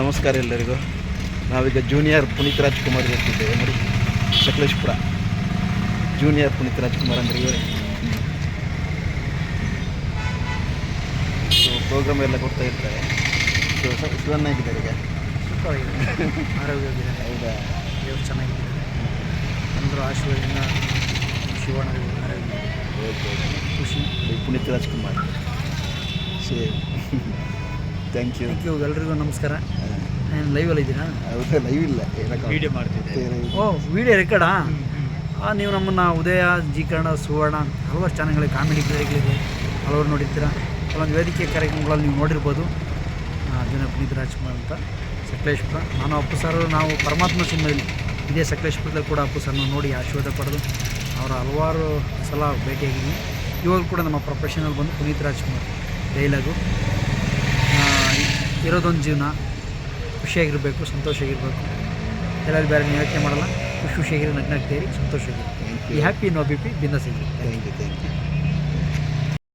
ನಮಸ್ಕಾರ ಎಲ್ಲರಿಗೂ. ನಾವೀಗ ಜೂನಿಯರ್ ಪುನೀತ್ ರಾಜ್ಕುಮಾರ್ ಹೋಗ್ತಿದ್ದೇವೆ ನೋಡಿ. ಸಕಲೇಶ್ಪುರ ಜೂನಿಯರ್ ಪುನೀತ್ ರಾಜ್ಕುಮಾರ್ ಅಂದರೆ ಇವರೇ. ಸೊ ಪ್ರೋಗ್ರಾಮ್ ಎಲ್ಲ ಕೊಡ್ತಾ ಇರ್ತಾರೆ. ಸೊ ಸುವರ್ಣ ಆಗಿದ್ದಾರೆ ಈಗ. ಸೂಪರ್ ಆಗಿದೆ ಆರೋಗ್ಯವಾಗಿದ್ದಾರೆ. ಹೌದಾ? ದೇವ್ರು ಚೆನ್ನಾಗಿದ್ದಾರೆ. ಎಲ್ಲರೂ ಆಶೀರ್ವಾದದಿಂದ ಶಿವಣ್ಣ ಆರೋಗ್ಯ. ಖುಷಿ. Puneeth Rajkumar. Say thank you thank you ಎಲ್ರಿಗೂ ನಮಸ್ಕಾರ. ನಾನು ಲೈವಲ್ಲಿ ಇದ್ದೀರಾ ಹೌದು ಲೈವ್ ಇಲ್ಲ. ಏನಕ್ಕೆ? ವಿಡಿಯೋ ಮಾಡ್ತಿದ್ದೆ ಓ ವಿಡಿಯೋ ರೆಕಾರ್ಡಾ ನೀವು ನಮ್ಮನ್ನು ಉದಯ ಜಿ ಕನ್ನಡ ಸುವರ್ಣ ಹಲವಾರು ಚಾನಲ್ಗಳಿಗೆ ಕಾಮಿಡಿ ಪ್ಲೇಗಳಿದೆ ಹಲವಾರು ನೋಡಿರ್ತೀರ? ಕೆಲವೊಂದು ವೇದಿಕೆ ಕಾರ್ಯಕ್ರಮಗಳಲ್ಲಿ ನೀವು ನೋಡಿರ್ಬೋದು. ಜನ ಪುನೀತ್ ರಾಜ್ಕುಮಾರ್ ಅಂತ ಸಕಲೇಶ್ಪುರ. ನಾನು ಅಪ್ಪು ಸರ್ ನಾವು ಪರಮಾತ್ಮ ಸಿನಿಮಾದಲ್ಲಿ ಇದೇ ಸಕಲೇಶ್ಪುರದಲ್ಲಿ ಕೂಡ ಅಪ್ಪು ಸರ್ನ ನೋಡಿ ಆಶೀರ್ವಾದ ಪಡೆದು ಅವರ ಹಲವಾರು ಸಲ ಭೇಟಿಯಾಗಿದ್ದೀನಿ. ಇವಾಗ ಕೂಡ ನಮ್ಮ ಪ್ರೊಫೆಷನಲ್ ಬಂದು ಪುನೀತ್ ರಾಜ್ಕುಮಾರ್ ಡೈಲಾಗು ಇರೋದೊಂದು ಜೀವನ. ಖುಷಿಯಾಗಿರಬೇಕು ಸಂತೋಷವಾಗಿರಬೇಕು. ಎಲ್ಲರೂ ಬೇರೆ ನೀವು ಯೋಚನೆ ಮಾಡಲ್ಲ. ಖುಷಿ ಖುಷಿಯಾಗಿರಿ ನಗ್ನಾಗ್ತೀರಿ ಸಂತೋಷವಾಗಿರಿ ಹ್ಯಾಪಿ ನೋ ಬಿ ಪಿ ಸಿಗಲಿ ಥ್ಯಾಂಕ್ ಯು ಥ್ಯಾಂಕ್ ಯು